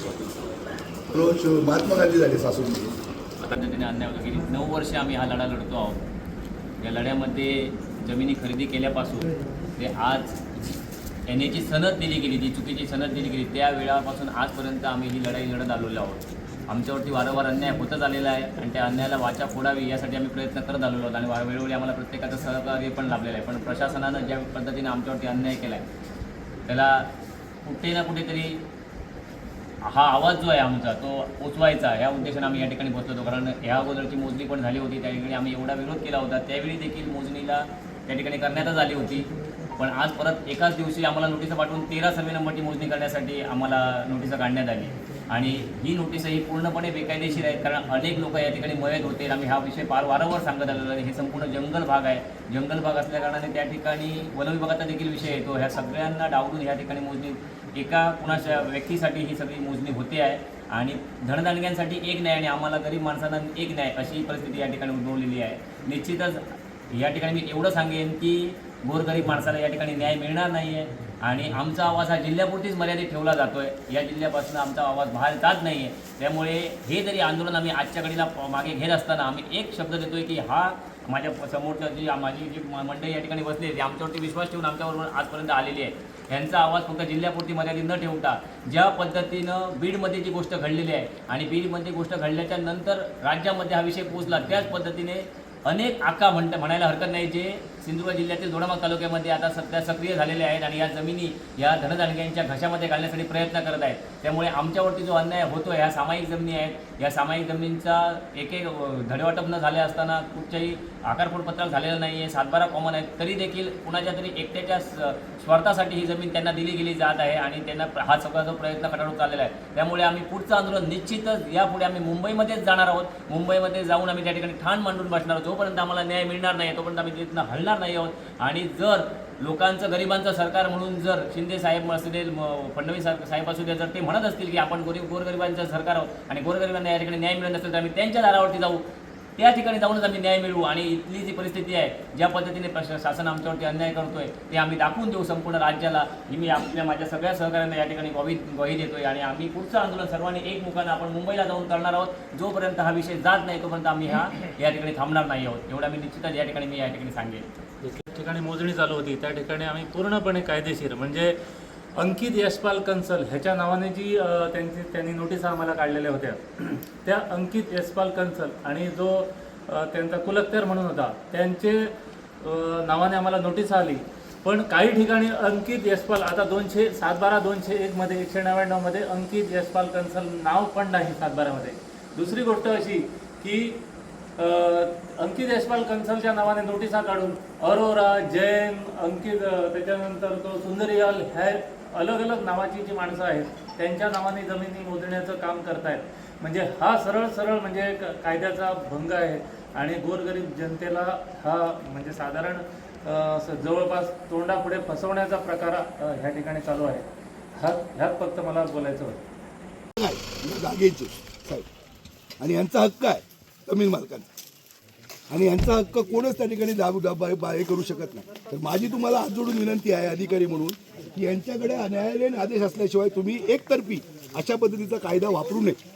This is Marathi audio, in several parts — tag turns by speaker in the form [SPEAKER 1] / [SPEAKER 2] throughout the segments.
[SPEAKER 1] क्लोज महात्मा गांधी झाले आता
[SPEAKER 2] पद्धतीने अन्याय होतो गेली नऊ वर्ष आम्ही हा लढा लढतो आहोत या लढ्यामध्ये जमिनी खरेदी केल्यापासून ते आज एन एची सनद दिली गेली जी चुकीची सनद दिली गेली त्या वेळापासून आजपर्यंत आम्ही ही लढाई लढत आलेलो आहोत आमच्यावरती वारंवार अन्याय होतच आलेला आहे आणि त्या अन्यायाला वाचा फोडावी यासाठी आम्ही प्रयत्न करत आलेलो आहोत आणि वेळोवेळी आम्हाला प्रत्येकाचं सहकार्य पण लाभलेलं आहे पण प्रशासनानं ज्या पद्धतीने आमच्यावरती अन्याय केला आहे त्याला कुठे ना कुठेतरी हा आवाज जो आहे आमचा तो पोचवायचा या उद्देशाने आम्ही या ठिकाणी पोहोचलो कारण ह्या अगोदरची मोजणी पण झाली होती त्यावेळी आम्ही एवढा विरोध केला होता त्यावेळी देखील मोजणीला त्या ठिकाणी करण्यातच आली होती पण आज परत एकाच दिवशी आम्हाला नोटीस पाठवून तेरा सर्वे नंबरची मोजणी करण्यासाठी आम्हाला नोटीस काढण्यात आली आणि ही नोटीस ही पूर्णपणे बेकायदेशीर आहेत कारण अनेक लोक या ठिकाणी मयत होते आम्ही हा विषय फार वारंवार सांगत आलेलो हे संपूर्ण जंगल भाग आहे जंगल भाग असल्याकारणाने त्या ठिकाणी वनविभागाचा देखील विषय येतो ह्या सगळ्यांना डावलून ह्या ठिकाणी मोजणी एका कुणाच्या व्यक्तीसाठी ही सगळी मोजणी होते आहे आणि धनदांडग्यांसाठी एक न्याय आणि आम्हाला गरीब माणसांना एक न्याय अशी परिस्थिती या ठिकाणी उद्भवलेली आहे निश्चितच या ठिकाणी मी एवढं सांगेन की गोरगरीब माणसाला या ठिकाणी न्याय मिळणार नाही आहे आणि आमचा आवाज हा जिल्ह्यापुरतीच मर्यादित ठेवला जातो आहे या जिल्ह्यापासून आमचा आवाज बाहेर जात नाही आहे त्यामुळे हे जरी आंदोलन आम्ही आजच्या घडीला मागे घेत असताना आम्ही एक शब्द देतो आहे की हा माझ्या समोरच्या जी माझी जी मंडळी या ठिकाणी बसलेली आमच्यावरती विश्वास ठेवून आमच्याबरोबर आजपर्यंत आलेली आहे ह्यांचा आवाज फक्त जिल्ह्यापुरती मर्यादित न ठेवता ज्या पद्धतीनं बीडमध्ये जी गोष्ट घडलेली आहे आणि बीडमध्ये गोष्ट घडल्याच्या नंतर राज्यामध्ये हा विषय पोचला त्याच पद्धतीने अनेक आका म्हणता म्हणायला हरकत नाही जे सिंधुदुर्ग जिल्ह्यातील दोडामा तालुक्यामध्ये आता सध्या सक्रिय झालेले आहेत आणि या जमिनी या धनधानग्यांच्या घशामध्ये घालण्यासाठी प्रयत्न करत आहेत त्यामुळे आमच्यावरती जो अन्याय होतो आहे ह्या सामायिक जमिनी आहेत या सामायिक जमिनीचा एक एक धडेवाटप न झाले असताना कुठच्याही आकारपूर पत्रक झालेलं नाही आहे सातबारा कॉमन आहेत तरी देखील कुणाच्या तरी एकट्याच्या स्वार्थासाठी ही जमीन त्यांना दिली गेली जात आहे आणि त्यांना हा सगळा जो प्रयत्न कटाळून चाललेला आहे त्यामुळे आम्ही पुढचं आंदोलन निश्चितच यापुढे आम्ही मुंबईमध्येच जाणार आहोत मुंबईमध्ये जाऊन आम्ही त्या ठिकाणी ठाण मांडून बसणार जोपर्यंत आम्हाला न्याय मिळणार नाही तोपर्यंत आम्ही तिथं हलणार नाही आहोत आणि जर लोकांचं गरिबांचं सरकार म्हणून जर शिंदे साहेब असू दे फडणवीस साहेब असू दे जर ते म्हणत असतील की आपण गोरी गोरगरिबांचं सरकार आहोत आणि गोरगरिबांना ठिकाणी न्याय मिळत नसेल तर आम्ही त्यांच्या दारावरती जाऊ त्या ठिकाणी जाऊनच आम्ही न्याय मिळवू आणि इथली जी परिस्थिती आहे ज्या पद्धतीने प्रश्न शासन आमच्यावरती अन्याय करतोय ते आम्ही दाखवून देऊ संपूर्ण राज्याला ही मी आपल्या माझ्या सगळ्या सहकार्यांना या ठिकाणी ग्वाही ग्वाही देतोय आणि आम्ही पुढचं आंदोलन सर्वांनी एक मुखानं आपण मुंबईला जाऊन करणार आहोत जोपर्यंत हा विषय जात नाही तोपर्यंत आम्ही हा या ठिकाणी थांबणार नाही आहोत एवढा मी निश्चितच या ठिकाणी मी या ठिकाणी सांगेन
[SPEAKER 1] ठिकाणी मोजणी चालू होती त्या ठिकाणी आम्ही पूर्णपणे कायदेशीर म्हणजे अंकित यशपाल कन्सल ह्याच्या नावाने जी त्यांची त्यांनी नोटीस आम्हाला काढलेल्या होत्या त्या अंकित यशपाल कंसल आणि जो त्यांचा कुलक्तर म्हणून होता त्यांचे नावाने आम्हाला नोटीस आली पण काही ठिकाणी अंकित यशपाल आता दोनशे सात बारा दोनशे एकमध्ये एकशे नव्याण्णवमध्ये अंकित यशपाल कंसल नाव पण नाही सात बारामध्ये दुसरी गोष्ट अशी की अंकित यशपाल कन्सलच्या नावाने नोटिसा काढून अरोरा जैन अंकित त्याच्यानंतर तो सुंदरियाल हे अलग अलग नावाची जी माणसं आहेत त्यांच्या नावाने जमिनी मोजण्याचं काम करतायत म्हणजे हा सरळ सरळ म्हणजे कायद्याचा भंग आहे आणि गोरगरीब जनतेला हा म्हणजे साधारण जवळपास तोंडापुढे फसवण्याचा प्रकार ह्या ठिकाणी चालू आहे हा ह्यात फक्त मला बोलायचं
[SPEAKER 3] होतं जागेचे आणि यांचा हक्क आहे जमीन मालकांना आणि यांचा हक्क कोणच त्या ठिकाणी दाब करू शकत नाही तर माझी तुम्हाला हात जोडून विनंती आहे अधिकारी म्हणून की यांच्याकडे न्यायालयीन आदेश असल्याशिवाय तुम्ही एकतर्फी अशा पद्धतीचा कायदा वापरू नये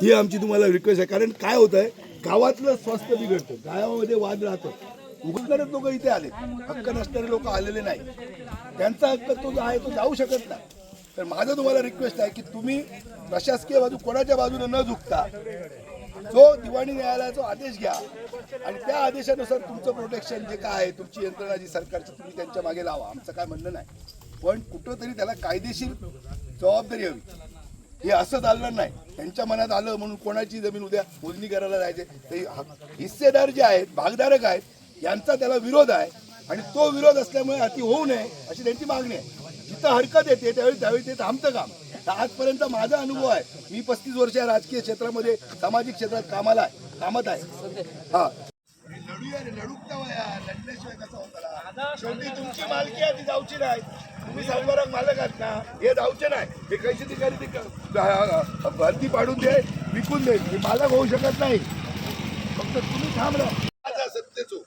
[SPEAKER 3] ही आमची तुम्हाला रिक्वेस्ट आहे कारण काय होत आहे गावातलं स्वास्थ्य बिघडतं गावामध्ये वाद राहतो उघडणारे लोक इथे आले हक्क नसणारे लोक आलेले नाही त्यांचा हक्क तो जो आहे तो जाऊ शकत नाही तर माझं तुम्हाला रिक्वेस्ट आहे की तुम्ही प्रशासकीय बाजू कोणाच्या बाजूने न झुकता जो दिवाणी न्यायालयाचा आदेश घ्या आणि त्या आदेशानुसार तुमचं प्रोटेक्शन जे काय आहे तुमची यंत्रणा जी सरकारची तुम्ही त्यांच्या मागे लावा आमचं काय म्हणणं नाही पण कुठंतरी त्याला कायदेशीर जबाबदारी हवी हे असं चालणार नाही त्यांच्या मनात आलं म्हणून कोणाची जमीन उद्या मोजणी करायला जायचे ते हिस्सेदार जे आहेत भागधारक आहेत यांचा त्याला विरोध आहे आणि तो विरोध असल्यामुळे अति होऊ नये अशी त्यांची मागणी आहे जिथं हरकत येते त्यावेळी त्यावेळी ते थांबतं काम आजपर्यंत माझा अनुभव आहे मी पस्तीस वर्ष राजकीय क्षेत्रामध्ये सामाजिक क्षेत्रात कामाला आहे कामात आहे
[SPEAKER 4] हा लढूया लढूक लढल्याशिवाय कसं होता शेवटी तुमची मालकी आहे ती जाऊची नाही तुम्ही सांगणारा मालक आहात ना
[SPEAKER 3] हे जाऊचे नाही हे कैसे ठिकाणी भरती पाडून दे विकून दे हे मालक होऊ शकत नाही फक्त तुम्ही थांबला
[SPEAKER 4] राहा सत्तेचो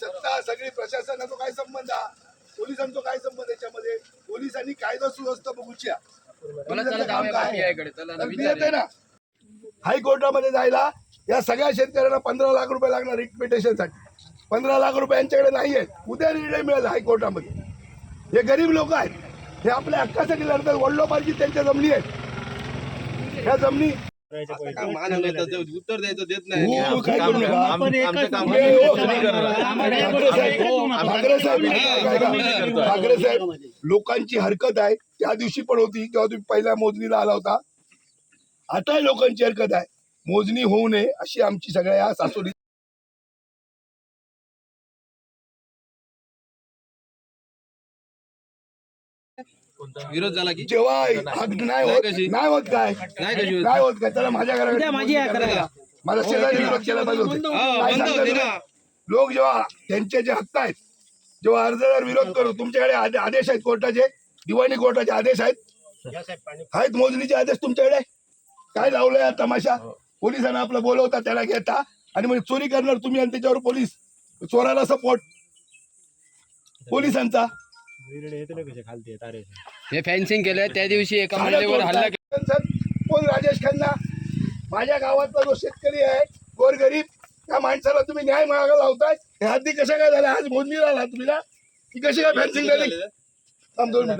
[SPEAKER 4] सत्ता सगळी प्रशासनाचा काय संबंध हा पोलिसांचा काय संबंध याच्यामध्ये पोलिसांनी कायदा सुव्यवस्था बघूच्या ना
[SPEAKER 3] हायकोर्टामध्ये जायला या सगळ्या शेतकऱ्यांना पंधरा लाख रुपये लागणार साठी पंधरा लाख रुपये यांच्याकडे नाहीये उद्या निर्णय मिळेल हायकोर्टामध्ये हे गरीब लोक आहेत हे आपल्या हक्कासाठी लढतात वडलोपारची त्यांच्या जमिनी आहेत ह्या जमिनी
[SPEAKER 4] उत्तर द्यायचं देत नाही ठाकरे साहेब साहेब लोकांची हरकत आहे त्या दिवशी पण होती तेव्हा तुम्ही पहिल्या मोजणीला आला होता आता लोकांची हरकत आहे मोजणी होऊ नये अशी आमची सगळ्या सासोडी विरोध झाला की जेव्हा नाही होत कशी? नाही होत काय नाही कशी होत? नाही होत काय त्याला माझ्या घराकडे माझी माझा हो, शेजारी हो, लोक जेव्हा त्यांचे जे हक्क आहेत जेव्हा अर्जदार विरोध करू तुमच्याकडे आदेश आहेत कोर्टाचे दिवाणी कोर्टाचे आदेश आहेत आहेत मोजणीचे आदेश तुमच्याकडे काय लावलंय हा तमाशा हो. पोलिसांना आपलं बोलवता त्याला घेता आणि म्हणजे चोरी करणार तुम्ही आणि त्याच्यावर पोलीस चोराला सपोर्ट पोलिसांचा
[SPEAKER 5] हे फॅन्सिंग केलं त्या दिवशी एका महिलेवर हल्ला
[SPEAKER 4] कोण राजेश खन्ना माझ्या गावातला जो शेतकरी आहे गोरगरीब त्या माणसाला तुम्ही न्याय मागायला लावताय हे हद्दी कशा काय झालं आज मोजणी तुम्ही ही कशी काय फॅन्सिंग झाली दोन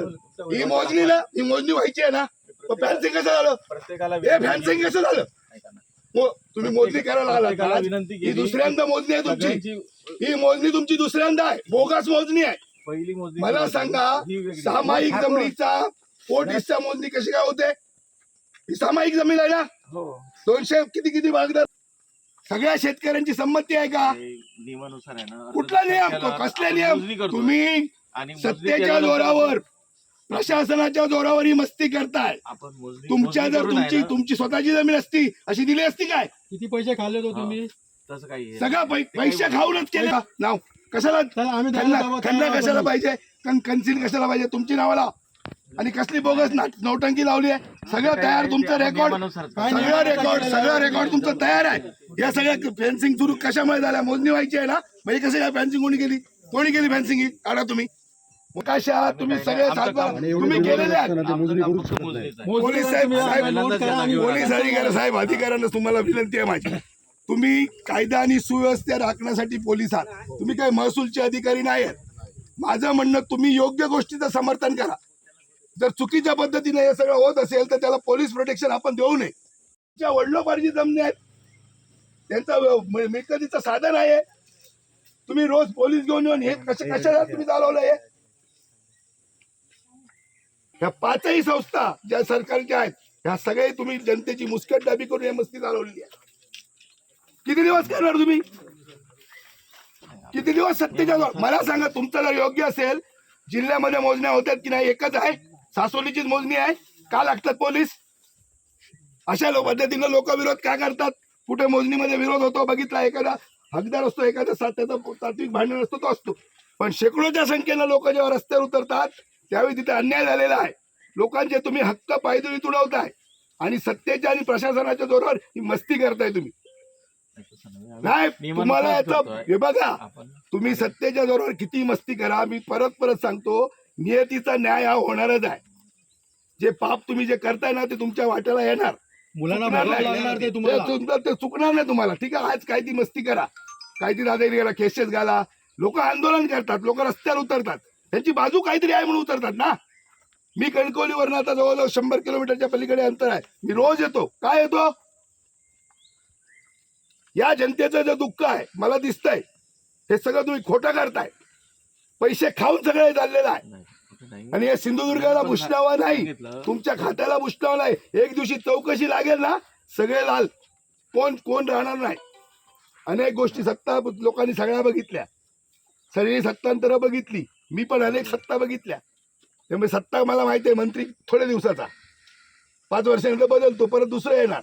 [SPEAKER 4] ही मोजणीला ही मोजणी व्हायची आहे ना फॅन्सिंग कसं झालं हे फॅन्सिंग कसं झालं तुम्ही मोजणी करायला आला विनंती दुसऱ्यांदा मोजणी आहे तुमची ही मोजणी तुमची दुसऱ्यांदा आहे बोगस मोजणी आहे पहिली मोजणी मला सांगा सामायिक जमिनीचा पोट मोजणी कशी काय होते ही सामायिक जमीन आहे ना हो दोनशे किती किती भागदार सगळ्या शेतकऱ्यांची संमती आहे का नियमानुसार आहे ना कुठला नियम तो कसले नियम तुम्ही सत्तेच्या जोरावर प्रशासनाच्या जोरावर ही मस्ती करताय तुमच्या जर तुमची तुमची स्वतःची जमीन असती अशी दिली असती काय
[SPEAKER 5] किती पैसे खाल्ले तो तुम्ही
[SPEAKER 4] तसं काही सगळा पैसे खाऊनच केला नाव कशाला आम्ही त्यांना कशाला पाहिजे कन्सिल कशाला पाहिजे तुमची नावाला आणि कसली बोगस नौटंकी लावली आहे सगळं तयार तुमचं रेकॉर्ड सगळं रेकॉर्ड सगळं रेकॉर्ड तुमचं तयार आहे या सगळ्या फेन्सिंग सुरू कशामुळे झाल्या मोजणी व्हायची आहे ना म्हणजे कसं काय फेन्सिंग कोणी केली कोणी केली फेन्सिंग ही काढा तुम्ही कशा आहात तुम्ही सगळे तुम्ही केलेले आहात पोलीस साहेब पोलीस अधिकारी साहेब अधिकाऱ्यांना तुम्हाला विनंती आहे माझी तुम्ही कायदा आणि सुव्यवस्था राखण्यासाठी आहात तुम्ही काही महसूलचे अधिकारी नाही आहेत माझं म्हणणं तुम्ही योग्य गोष्टीचं समर्थन करा जर चुकीच्या पद्धतीने हे सगळं होत असेल तर त्याला पोलीस प्रोटेक्शन आपण देऊ नये ज्या वडलोपारची जमनी आहेत त्यांचा मिळकतीचं साधन आहे तुम्ही रोज पोलीस घेऊन येऊन हे कशा कशा तुम्ही चालवलंय ह्या पाचही संस्था ज्या सरकारच्या आहेत ह्या सगळे तुम्ही जनतेची मुस्कट डाबी करून या मस्ती चालवलेली आहे किती दिवस करणार तुम्ही किती दिवस सत्तेच्या मला सांगा तुमचं जर योग्य असेल जिल्ह्यामध्ये मोजण्या होत्यात की नाही एकच आहे सासोलीचीच मोजणी आहे का लागतात पोलीस अशा पद्धतीनं लोक विरोध का करतात कुठे मोजणीमध्ये विरोध होतो बघितला एखादा हकदार असतो एखादा सात्याचा तात्विक भांडण असतो तो असतो पण शेकडोच्या संख्येनं लोक जेव्हा रस्त्यावर उतरतात त्यावेळी तिथे अन्याय झालेला आहे लोकांचे तुम्ही हक्क पायदळी तुडवताय आणि सत्तेच्या आणि प्रशासनाच्या जोरावर ही मस्ती करताय तुम्ही नाही तुम्हाला याचा हे बघा तुम्ही सत्तेच्या जोरावर किती मस्ती करा मी परत परत सांगतो नियतीचा न्याय हा होणारच आहे जे पाप तुम्ही जे करताय ना ते तुमच्या वाट्याला येणार मुलांना ते चुकणार नाही तुम्हाला ठीक आहे आज काय ती मस्ती करा काही ती दादागिरी करा केसेस घाला लोक आंदोलन करतात लोक रस्त्यावर उतरतात त्यांची बाजू काहीतरी आहे म्हणून उतरतात ना मी कणकवलीवरनं आता जवळजवळ शंभर किलोमीटरच्या पलीकडे अंतर आहे मी रोज येतो काय येतो या जनतेचं जे दुःख आहे मला दिसतंय हे सगळं तुम्ही खोटं करताय पैसे खाऊन सगळे चाललेलं आहे आणि या सिंधुदुर्गाला भूषणावा नाही तुमच्या खात्याला उष्णवा नाही एक दिवशी चौकशी लागेल ना सगळे लाल कोण कोण राहणार नाही अनेक गोष्टी सत्ता लोकांनी सगळ्या बघितल्या सगळी सत्तांतर बघितली मी पण अनेक सत्ता बघितल्या त्यामुळे सत्ता मला माहिती आहे मंत्री थोड्या दिवसाचा पाच वर्षानंतर बदलतो परत दुसरं येणार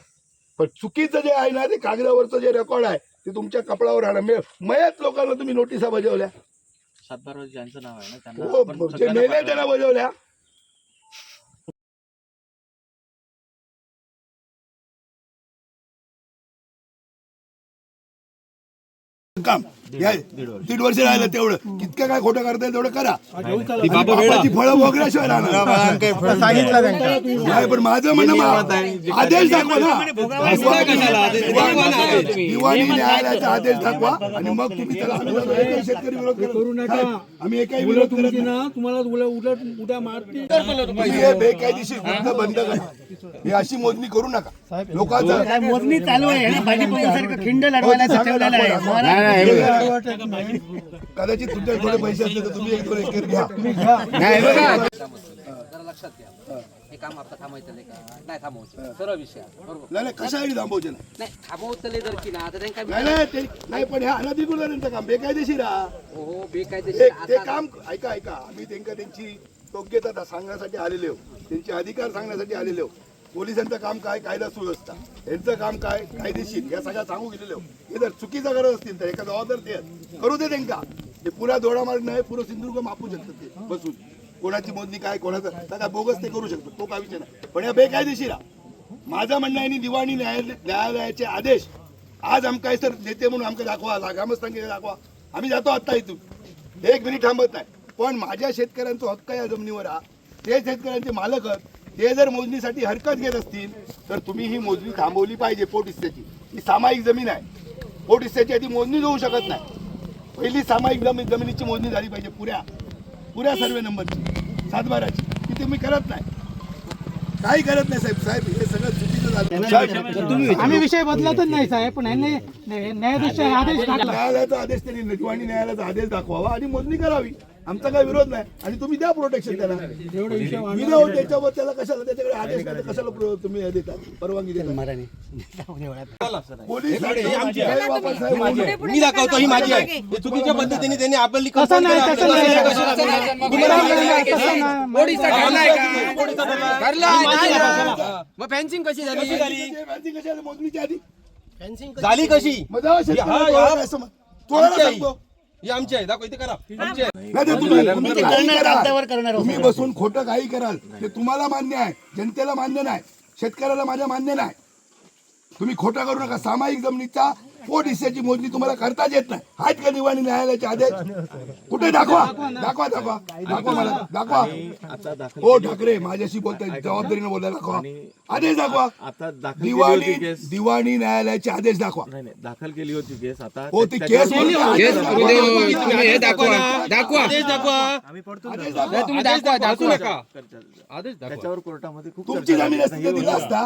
[SPEAKER 4] पण चुकीचं जे आहे ना ते कागदावरचं जे रेकॉर्ड आहे ते तुमच्या कपडावर राहणार मयत लोकांना तुम्ही नोटिसा बजावल्या
[SPEAKER 5] नाव आहे ना त्यांना
[SPEAKER 4] हो, बजावल्या काम दीड वर्ष राहिलं तेवढं कितक्या काय खोटं करता येईल तेवढं करा बाबाची फळं राहणार पण माझं म्हणणं आदेश दाखवा ना दिवाणी न्यायालयाचा आदेश दाखवा आणि मग तुम्ही त्याला शेतकरी विरोध
[SPEAKER 5] करू नका आम्ही विरोध करत ना तुम्हाला उद्या
[SPEAKER 4] मारते बेकायदेशीर बंद करा अशी मोजणी करू नका लोकांचा
[SPEAKER 5] मोजणी चालू आहे खिंड लढवायला हो,
[SPEAKER 4] कदाचित तुमच्या थोडे पैसे असले तर तुम्ही एक दोन एकर घ्या
[SPEAKER 5] नाही जरा लक्षात घ्या हे काम आता थांबायचं का नाही थांबवायचं सर्व विषय
[SPEAKER 4] बरोबर नाही नाही कशासाठी थांबवचे नाही
[SPEAKER 5] थांबवतले जर की ना तर
[SPEAKER 4] काय नाही नाही पण हे अनादी गुन्ह्यांचं काम बेकायदेशीर हा हो बेकायदेशीर ते- काम ऐका ऐका आम्ही त्यांच्या त्यांची योग्यता दा- सांगण्यासाठी आलेले हो त्यांचे अधिकार सांगण्यासाठी आलेले पोलिसांचं काम काय कायदा सुव्यवस्था यांचं काम काय कायदेशीर या सगळ्या सांगू गेलेलो हे जर चुकीचा गरज असतील तर एका जबाबदार ते करू दे त्यांना ते पुरा दोडा मार्ग नाही पुरं सिंधुदुर्ग मापू शकतात ते बसून कोणाची मोजणी काय कोणाचं बोगस ते करू शकतो तो काय विषय नाही पण या बेकायदेशीर माझं म्हणणं आहे दिवाणी न्यायालयाचे आदेश आज आम काय सर नेते म्हणून आमकं दाखवा ग्रामस्थांकडे दाखवा आम्ही जातो आत्ता इथून एक मिनिट थांबत नाही पण माझ्या शेतकऱ्यांचा हक्क या जमिनीवर हा ते शेतकऱ्यांचे मालक ते जर मोजणीसाठी हरकत घेत असतील तर तुम्ही ही मोजणी थांबवली पाहिजे पोट ही सामायिक जमीन आहे पोट आधी मोजणी होऊ शकत नाही पहिली सामायिक जमीन जमिनीची मोजणी झाली पाहिजे पुऱ्या पुऱ्या सर्वे नंबरची सातबाराची ती तुम्ही करत नाही काही करत नाही साहेब साहेब हे सगळं
[SPEAKER 5] चुकीचं झालं आम्ही विषय बदलत नाही साहेब पण न्यायाधीश आदेश
[SPEAKER 4] न्यायालयाचा आदेश त्यांनी आणि न्यायालयाचा आदेश दाखवावा आणि मोजणी करावी आमचा काय विरोध नाही आणि तुम्ही द्या प्रोटेक्शन त्याला विरोध त्याच्यावर त्याला कशाला त्याच्याकडे आदेश कशाला तुम्ही देता परवानगी
[SPEAKER 5] देता
[SPEAKER 4] पोलीस मी दाखवतो ही माझी आहे चुकीच्या पद्धतीने त्यांनी आपली
[SPEAKER 5] कसं नाही, तसं नाही. पोळीचा घरला का? नाही फॅन्सिंग कशी झाली मोजणीच्या आधी झाली कशी मग
[SPEAKER 4] जावा शेतकऱ्याला तोडायला सांगतो करा तुम्ही- बसून खोटं काही कराल ते तुम्हाला मान्य आहे जनतेला मान्य नाही शेतकऱ्याला माझ्या मान्य नाही तुम्ही खोटा करू नका सामायिक जमिनीचा फोर्ट हिस्सेची मोजणी तुम्हाला करताच येत नाही आहेत का दिवाणी न्यायालयाचे आदेश कुठे दाखवा दाखवा दाखवा दाखवा मला दाखवा हो ठाकरे माझ्याशी बोलताय जबाबदारीने बोलला दाखवा आदेश दाखवा आता दाखल दिवाणी दिवाणी न्यायालयाचे आदेश दाखवा नाही
[SPEAKER 5] नाही दाखल केली होती केस आता हो
[SPEAKER 4] ती केस म्हणून दाखवा. हे दाखवा आदेश दाखवा आदेश
[SPEAKER 5] दाखवा.
[SPEAKER 4] तुम्ही दाखवा दाखवू नका त्याच्यावर कोर्टामध्ये खूप तुमची जमीन झाली. जामीन दिला असता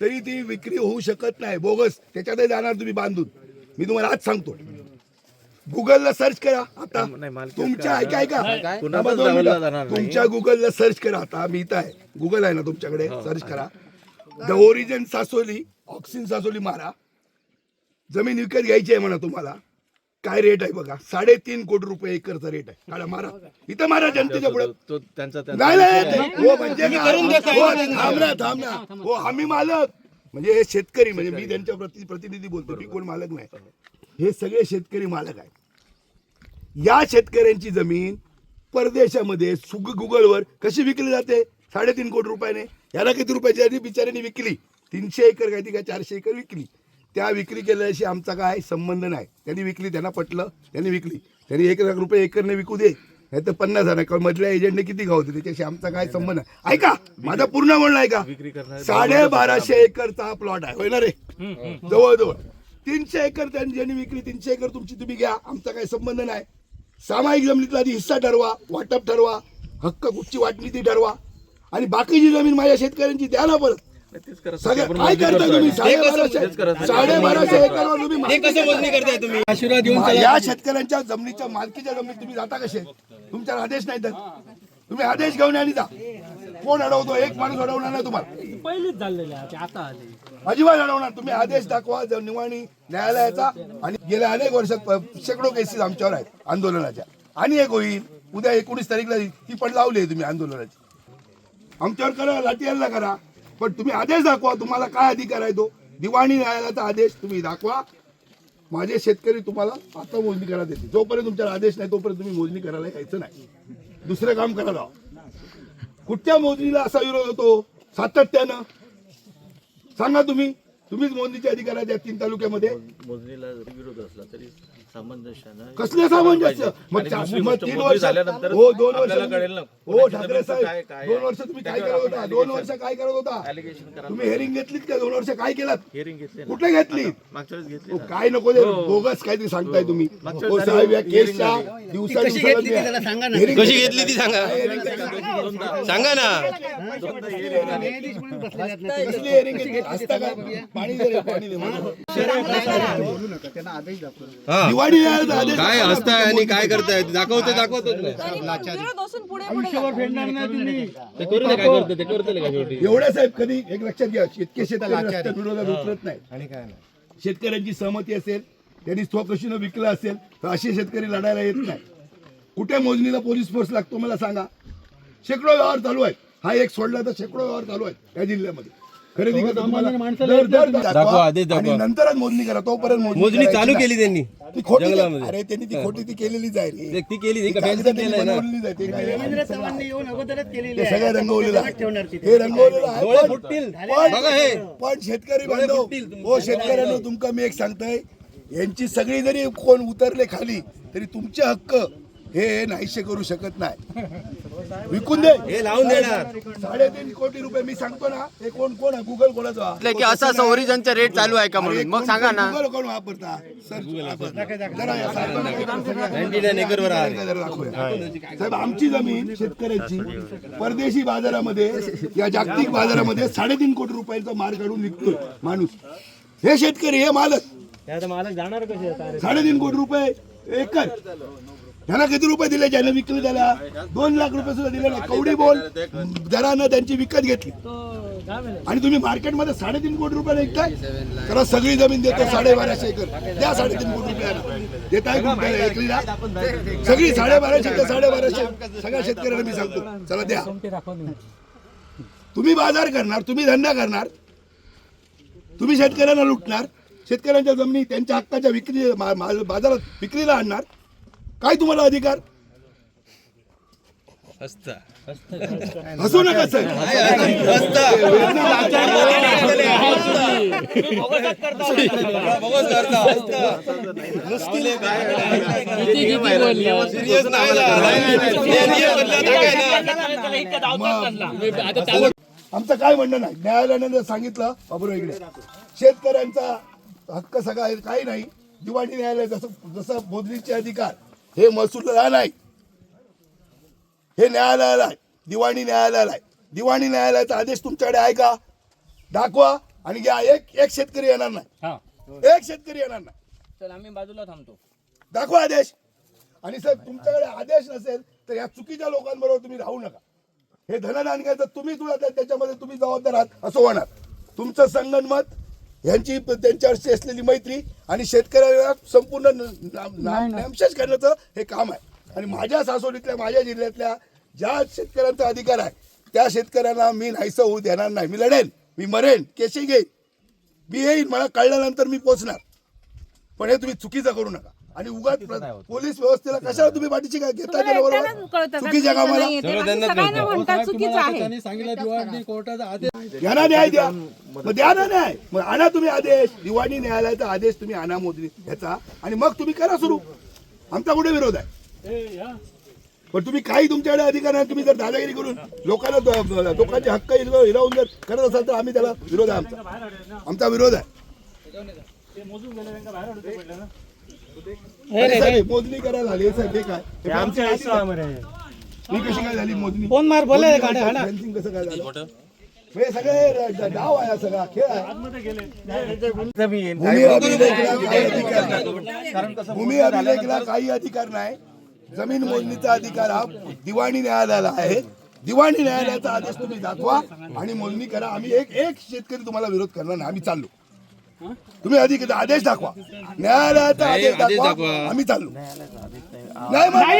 [SPEAKER 4] तरी ती विक्री होऊ शकत नाही बोगस त्याच्यात जाणार तुम्ही बांधून मी तुम्हाला आज सांगतो गुगलला सर्च करा आता तुमच्या ऐका ऐका तुमच्या ला सर्च करा आता मी इथं आहे गुगल आहे ना तुमच्याकडे सर्च हो. करा द ओरिजिन सासोली ऑक्सिन सासोली मारा जमीन विकत घ्यायची आहे म्हणा तुम्हाला काय रेट आहे बघा साडेतीन कोटी रुपये एकरचा रेट आहे काळा मारा इथं मारा जनतेच्या पुढे हो, म्हणजे हो, हो, आम्ही मालक म्हणजे हे शेतकरी म्हणजे मी त्यांच्या प्रतिनिधी बोलतो मी कोण मालक नाही हे सगळे शेतकरी मालक आहेत या शेतकऱ्यांची जमीन परदेशामध्ये सुग वर कशी विकली जाते साडेतीन कोटी रुपयाने याला किती रुपयाची आधी बिचाऱ्यांनी विकली तीनशे एकर काय ती काय चारशे एकर विकली त्या विक्री केल्याशी आमचा काय संबंध नाही त्यांनी विकली त्यांना पटलं त्यांनी विकली त्यांनी एक लाख रुपये एकरने विकू दे नाही तर पन्नास हजार कारण मधल्या एजंटने किती दे त्याच्याशी आमचा काय संबंध आहे ऐका माझा पूर्ण म्हणणं ऐका साडे बाराशे एकरचा हा प्लॉट आहे होय ना रे जवळजवळ तीनशे एकर त्यांनी ज्यांनी विकली तीनशे एकर तुमची तुम्ही घ्या आमचा काय संबंध नाही सामायिक जमिनीतला आधी हिस्सा ठरवा वाटप ठरवा हक्क कुठची वाटणी ती ठरवा आणि बाकीची जमीन माझ्या शेतकऱ्यांची द्या ना परत या शेतकऱ्यांच्या जमिनीच्या मालकीच्या जमिनीत तुम्ही जाता कसे तुमच्यावर आदेश नाही तर तुम्ही आदेश घेऊन आणि जा कोण अडवतो एक माणूस अडवणार नाही तुम्हाला
[SPEAKER 5] पहिलेच झालेले आता
[SPEAKER 4] अजिबात अडवणार तुम्ही आदेश दाखवा निवाणी न्यायालयाचा आणि गेल्या अनेक वर्षात शेकडो केसेस आमच्यावर आहेत आंदोलनाच्या आणि एक होईल उद्या एकोणीस तारीखला ती पण लावली तुम्ही आंदोलनाची आमच्यावर करा लाठी करा पण तुम्ही आदेश दाखवा तुम्हाला काय अधिकार आहे तो दिवाणी न्यायालयाचा आदेश तुम्ही दाखवा माझे शेतकरी तुम्हाला आता मोजणी करायला देते जोपर्यंत तुमच्या आदेश नाही तोपर्यंत तुम्ही मोजणी करायला यायचं नाही दुसरं काम करायला कुठच्या मोजणीला असा विरोध होतो सातत्यानं सांगा तुम्ही तुम्हीच मोजणीचे अधिकार आहेत तीन तालुक्यामध्ये
[SPEAKER 5] मोजणीला विरोध असला तरी कसले
[SPEAKER 4] सामंजस्य मग तीन वर्ष हो दोन वर्ष हो ठाकरे काय- साहेब दोन वर्ष तुम्ही काय करत होता दोन वर्ष काय करत होता तुम्ही हेरिंग घेतलीत का दोन वर्ष काय केलात हेरिंग घेतली घेतली हो, काय नको दे हो. बोगस काहीतरी सांगताय हो. तुम्ही
[SPEAKER 5] कशी घेतली ती सांगा सांगा ना
[SPEAKER 4] पाणी काय हसताय आणि काय करताय दाखवते दाखवतो एवढ्या साहेब कधी एक लक्षात घ्या शेतकरी शेता विरोधात उतरत नाही आणि काय नाही शेतकऱ्यांची सहमती असेल त्यांनी स्वकशीनं विकलं असेल तर असे शेतकरी लढायला येत नाही कुठे मोजणीला पोलीस फोर्स लागतो मला सांगा शेकडो व्यवहार चालू आहे हा एक सोडला तर शेकडो व्यवहार चालू आहे या जिल्ह्यामध्ये खरेदी मोजणी करा तोपर्यंत
[SPEAKER 5] मोजणी चालू केली त्यांनी
[SPEAKER 4] ती खोटी खोटी ती केलेली जाईल ती केली हे पण- शेतकरी बांधव हो तुमका मी एक सांगतोय यांची सगळी जरी कोण उतरले खाली तरी तुमचे हक्क हे नाहीसे करू शकत नाही विकून दे हे लावून देणार साडेतीन कोटी रुपये मी सांगतो ना हे कोण कोण आहे गुगल कोणाचा
[SPEAKER 5] की असा सौरिजनचा रेट चालू आहे का म्हणून मग सांगा ना गुगल
[SPEAKER 4] कोण वापरता साहेब आमची जमीन शेतकऱ्याची परदेशी बाजारामध्ये या जागतिक बाजारामध्ये साडेतीन कोटी रुपयांचा मार काढून विकतोय माणूस हे शेतकरी हे मालक
[SPEAKER 5] मालक जाणार कसे
[SPEAKER 4] साडेतीन कोटी रुपये एकच त्यांना किती रुपये दिले ज्याने विकले त्याला दोन लाख रुपये सुद्धा दिले नाही कवडी बोल दरानं त्यांची विकत घेतली आणि तुम्ही मार्केटमध्ये साडेतीन कोटी रुपये विकताय तर सगळी जमीन देतो साडेबाराशे एकर द्या साडेतीन कोटी रुपयाला देत आहे सगळी साडेबाराशे ते साडेबाराशे सगळ्या शेतकऱ्यांना मी सांगतो चला द्या तुम्ही बाजार करणार तुम्ही धंदा करणार तुम्ही शेतकऱ्यांना लुटणार शेतकऱ्यांच्या जमिनी त्यांच्या हक्काच्या विक्री बाजारात विक्रीला आणणार काय तुम्हाला अधिकार हसू नका सर आमचं काय म्हणणं नाही न्यायालयानं जर सांगितलं बाबर इकडे शेतकऱ्यांचा हक्क सगळा काही नाही दिवाणी न्यायालय जसं जसं मोदलीचे अधिकार हे महसूलला नाही हे न्यायालयाला आहे दिवाणी न्यायालयाला आहे दिवाणी न्यायालयाचा आदेश तुमच्याकडे आहे का दाखवा आणि घ्या एक एक शेतकरी येणार नाही एक शेतकरी येणार नाही
[SPEAKER 5] सर आम्ही बाजूला थांबतो
[SPEAKER 4] दाखवा आदेश आणि सर तुमच्याकडे आदेश नसेल तर या चुकीच्या लोकांबरोबर तुम्ही राहू नका हे धनदान घ्यायचं तुम्ही तुला त्याच्यामध्ये तुम्ही जबाबदार आहात असं होणार तुमचं संगणमत यांची त्यांच्यावरची असलेली मैत्री आणि शेतकऱ्याला संपूर्ण नामशेष करण्याचं हे काम आहे आणि माझ्या सासोलीतल्या माझ्या जिल्ह्यातल्या ज्या शेतकऱ्यांचा अधिकार आहे त्या शेतकऱ्यांना मी नाहीसं होऊ देणार नाही मी लढेन मी मरेन केशी घेईन मी येईन मला कळल्यानंतर मी पोचणार पण हे तुम्ही चुकीचं करू नका आणि उगाच पोलीस व्यवस्थेला कशाला तुम्ही पाठीची काय घेता चुकीच्या कामाला सांगितलं आदेश न्याय द्या मग द्या ना न्याय मग आणा तुम्ही आदेश दिवाणी न्यायालयाचा आदेश तुम्ही आणा मोदी ह्याचा आणि मग तुम्ही करा सुरू आमचा कुठे विरोध आहे पण तुम्ही काही तुमच्याकडे अधिकार नाही तुम्ही जर दादागिरी करून लोकांना लोकांचे हक्क हिरावून जर करत असाल तर आम्ही त्याला विरोध आहे आमचा आमचा विरोध आहे मोजणी करायला कशी काय झाली मोजणी फोन मार कसं काय झालं सगळे डाव आहे भूमी काही अधिकार भूमी अभिलेखला काही अधिकार नाही जमीन मोजणीचा अधिकार हा दिवाणी न्यायालयाला आहे दिवाणी न्यायालयाचा आदेश तुम्ही दाखवा आणि मोजणी करा आम्ही एक एक शेतकरी तुम्हाला विरोध करणार नाही आम्ही चाललो तुम्ही अधिक आदेश दाखवा न्यायालयाचा आदेश दाखवा आम्ही चाललो नाही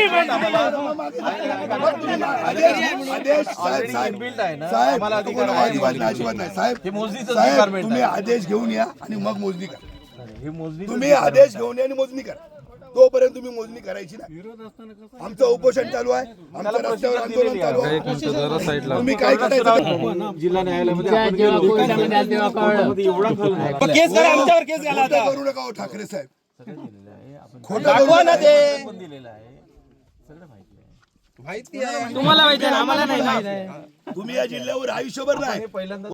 [SPEAKER 4] आदेश आदेश साहेब साहेब साहेब अजिबात नाही साहेब साहेब तुम्ही आदेश घेऊन या आणि मग मोजणी करा तुम्ही आदेश घेऊन या आणि मोजणी करा तोपर्यंत तुम्ही मोजणी करायची ना आमचं उपोषण चालू आहे आमच्या रस्त्यावर आंदोलन चालू आहे तुम्ही काय
[SPEAKER 5] करायचं जिल्हा न्यायालयामध्ये
[SPEAKER 4] करू नका हो ठाकरे साहेब खोटं दिलेलं आहे सगळं माहिती माहिती तुम्हाला माहिती आम्हाला नाही तुम्ही या जिल्ह्यावर आयुष्यभर नाही पहिल्यांदा